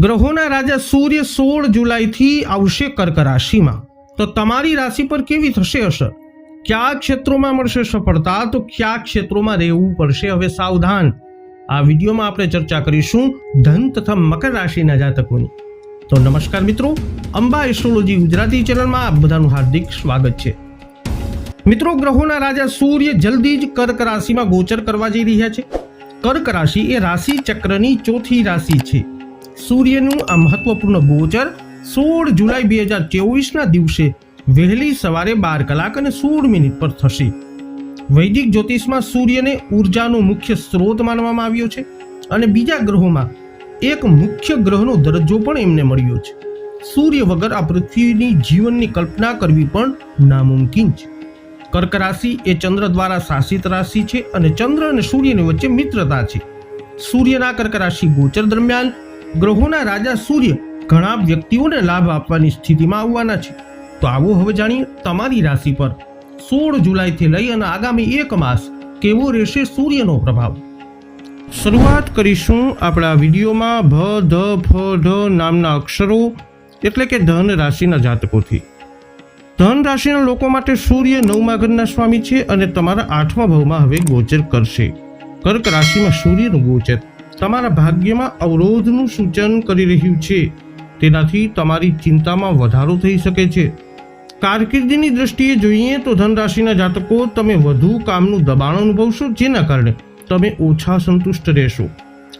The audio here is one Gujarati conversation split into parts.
ગ્રહોના રાજા સૂર્ય સોળ જુલાઈથી આવશે કર્ક રાશિમાં. તો તમારી રાશિ પર કેવી થશે અસર? કયા ક્ષેત્રોમાં મળશે સફળતા? તો કયા ક્ષેત્રોમાં રહેવું પડશે? હવે સાવધાન. આ વિડીયોમાં આપણે ચર્ચા કરીશું ધન તથા મકર રાશિના જાતકોની. તો નમસ્કાર મિત્રો, અંબા એસ્ટ્રોલોજી ગુજરાતી ચેનલમાં આપ બધાનું હાર્દિક સ્વાગત છે. મિત્રો, ગ્રહોના રાજા સૂર્ય જલ્દી જ કર્ક રાશિમાં ગોચર કરવા જઈ રહ્યા છે. કર્ક રાશિ એ રાશિ ચક્રની ચોથી રાશિ છે. સૂર્યનું આ મહત્વપૂર્ણ ગોચર સોળ જુલાઈ બે હજાર ચોવીસના દિવસે વહેલી સવારે બાર કલાક અને સોળ મિનિટ પર થશે. વૈદિક જ્યોતિષમાં સૂર્યને ઉર્જાનો મુખ્ય સ્ત્રોત માનવામાં આવ્યો છે અને બીજા ગ્રહોમાં એક મુખ્ય ગ્રહનો દરજ્જો પણ એમને મળ્યો છે. સૂર્ય વગર આ પૃથ્વીની જીવનની કલ્પના કરવી પણ નામુમકિન છે. કર્ક રાશિ એ ચંદ્ર દ્વારા શાસિત રાશિ છે અને ચંદ્ર અને સૂર્યની વચ્ચે મિત્રતા છે. સૂર્યના કર્ક રાશિ ગોચર દરમિયાન ગ્રહોના રાજા સૂર્ય ઘણા વ્યક્તિઓને લાભ આપવાની સ્થિતિમાં આવવાના છે. તો આવો હવે જાણીએ તમારી રાશિ પર સોળ જુલાઈથી લઈ અને આગામી એક માસ કેવો રહેશે સૂર્યનો પ્રભાવ? શરૂઆત કરીશું આપણા વિડીયોમાં ભ, ધ, ફ, ઢ નામના અક્ષરો, એટલે કે ધન રાશિના જાતકોથી. ધન રાશિના લોકો માટે સૂર્ય નવમા ઘરના સ્વામી છે અને તમારા આઠમા ભાવમાં હવે ગોચર કરશે. કર્ક રાશિમાં સૂર્યનું ગોચર. તમારા ભાગ્યમાં અવરોધનું સૂચન કરી રહ્યું છે. તેનાથી તમારી ચિંતામાં વધારો થઈ શકે છે. કારકિર્દીની દ્રષ્ટિએ જોઈએ તો ધન રાશિના જાતકો તમે વધુ કામનું દબાણ અનુભવશો, જેના કારણે તમે ઓછા સંતુષ્ટ રહેશો.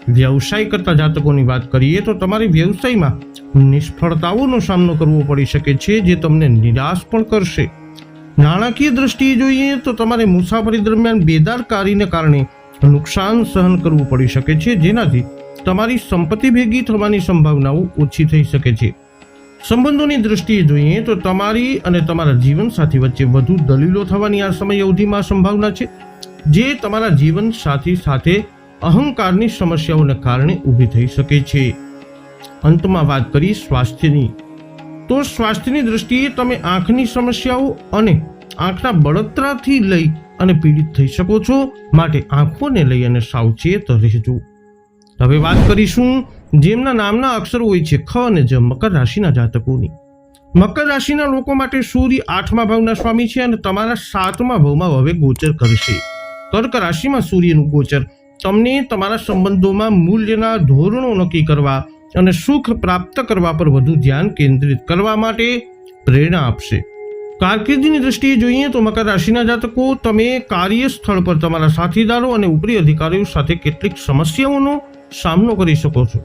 વ્યવસાય કરતા જાતકોની વાત કરીએ તો તમારી વ્યવસાયમાં નિષ્ફળતાઓનો સામનો કરવો પડી શકે છે, જે તમને નિરાશ પણ કરશે. નાણાકીય દ્રષ્ટિએ જોઈએ તો તમારે મુસાફરી દરમિયાન બેદારકારીને કારણે નુકસાન સહન કરવું પડી શકે છે, જેનાથી તમારી સંપત્તિ ભેગી થવાની સંભાવનાઓ ઓછી થઈ શકે છે. સંબંધોની દ્રષ્ટિએ જોઈએ તો તમારી અને તમારા જીવનસાથી વચ્ચે વધુ દલીલો થવાની આ સમય અવધિમાં સંભાવના છે, જે તમારા જીવન સાથી સાથે અહંકારની સમસ્યાઓને કારણે ઊભી થઈ શકે છે. અંતમાં વાત કરી સ્વાસ્થ્યની. તો સ્વાસ્થ્યની દ્રષ્ટિએ તમે આંખની સમસ્યાઓ અને આંખના બળતરાથી લઈ અને પીડિત થઈ શકો છો માટે આંખોને લઈ અને સાવચેત રહેજો. હવે વાત કરીશું જેમના નામના અક્ષરો હોય છે, ખ અને જ મકર રાશિના જાતકોની. મકર રાશિના લોકો માટે સૂર્ય આઠમા ભાવના સ્વામી છે અને તમારા સાતમા ભાવમાં હવે ગોચર કરશે. કર્ક રાશિમાં સૂર્યનું ગોચર. તમને તમારા સંબંધોમાં મૂલ્યના ધોરણો નક્કી કરવા અને સુખ પ્રાપ્ત કરવા પર વધુ ધ્યાન કેન્દ્રિત કરવા માટે પ્રેરણા આપશે. કારકિર્દીની દ્રષ્ટિએ જોઈએ તો મકર રાશિના જાતકો તમે કાર્યસ્થળ પર તમારા સાથીદારો અને ઉપરી અધિકારીઓ સાથે કેટલીક સમસ્યાઓનો સામનો કરી શકો છો.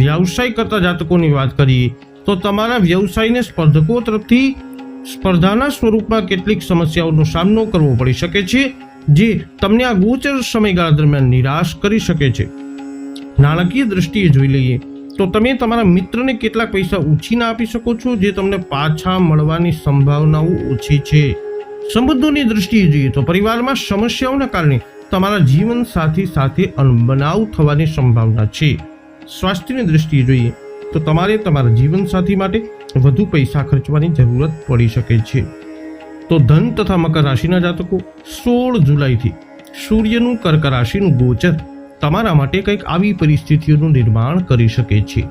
વ્યવસાય કરતા જાતકોની વાત કરીએ તો તમારા વ્યવસાયને સ્પર્ધકો તરફથી સ્પર્ધાના સ્વરૂપમાં કેટલીક સમસ્યાઓનો સામનો કરવો પડી શકે છે, જે તમને આ ગોચર સમયગાળા દરમિયાન નિરાશ કરી શકે છે. નાણાકીય દ્રષ્ટિએ જોઈ લઈએ તો તમે તમારા મિત્રને કેટલાક પૈસા ઉછીના આપી શકો છો જે તમને પાછા મળવાની સંભાવનાઓ ઓછી છે. સંબંધોની દ્રષ્ટિએ જોઈએ તો પરિવારમાં સમસ્યાઓના કારણે તમારા જીવન સાથી સાથે અનબનાવ થવાની સંભાવના છે. સ્વાસ્થ્યની દ્રષ્ટિએ જોઈએ તો તમારે તમારા જીવનસાથી માટે વધુ પૈસા ખર્ચવાની જરૂરત પડી શકે છે. તો ધન તથા મકર રાશિના જાતકો સોળ જુલાઈથી સૂર્યનું કર્ક રાશિનું ગોચર તમારા માટે કંઈક આવી પરિસ્થિતિઓનું નિર્માણ કરી શકે છે.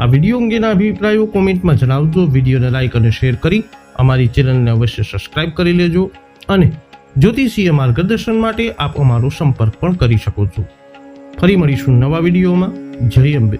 આ વીડિયો અંગેના અભિપ્રાયો કોમેન્ટમાં જણાવજો, વિડીયોને લાઇક અને શેર કરી અમારી ચેનલને અવશ્ય સબસ્ક્રાઇબ કરી લેજો અને જ્યોતિષીય માર્ગદર્શન માટે આપ અમારો સંપર્ક પણ કરી શકો છો. ફરી મળીશું નવા વિડીયોમાં. જય અંબે.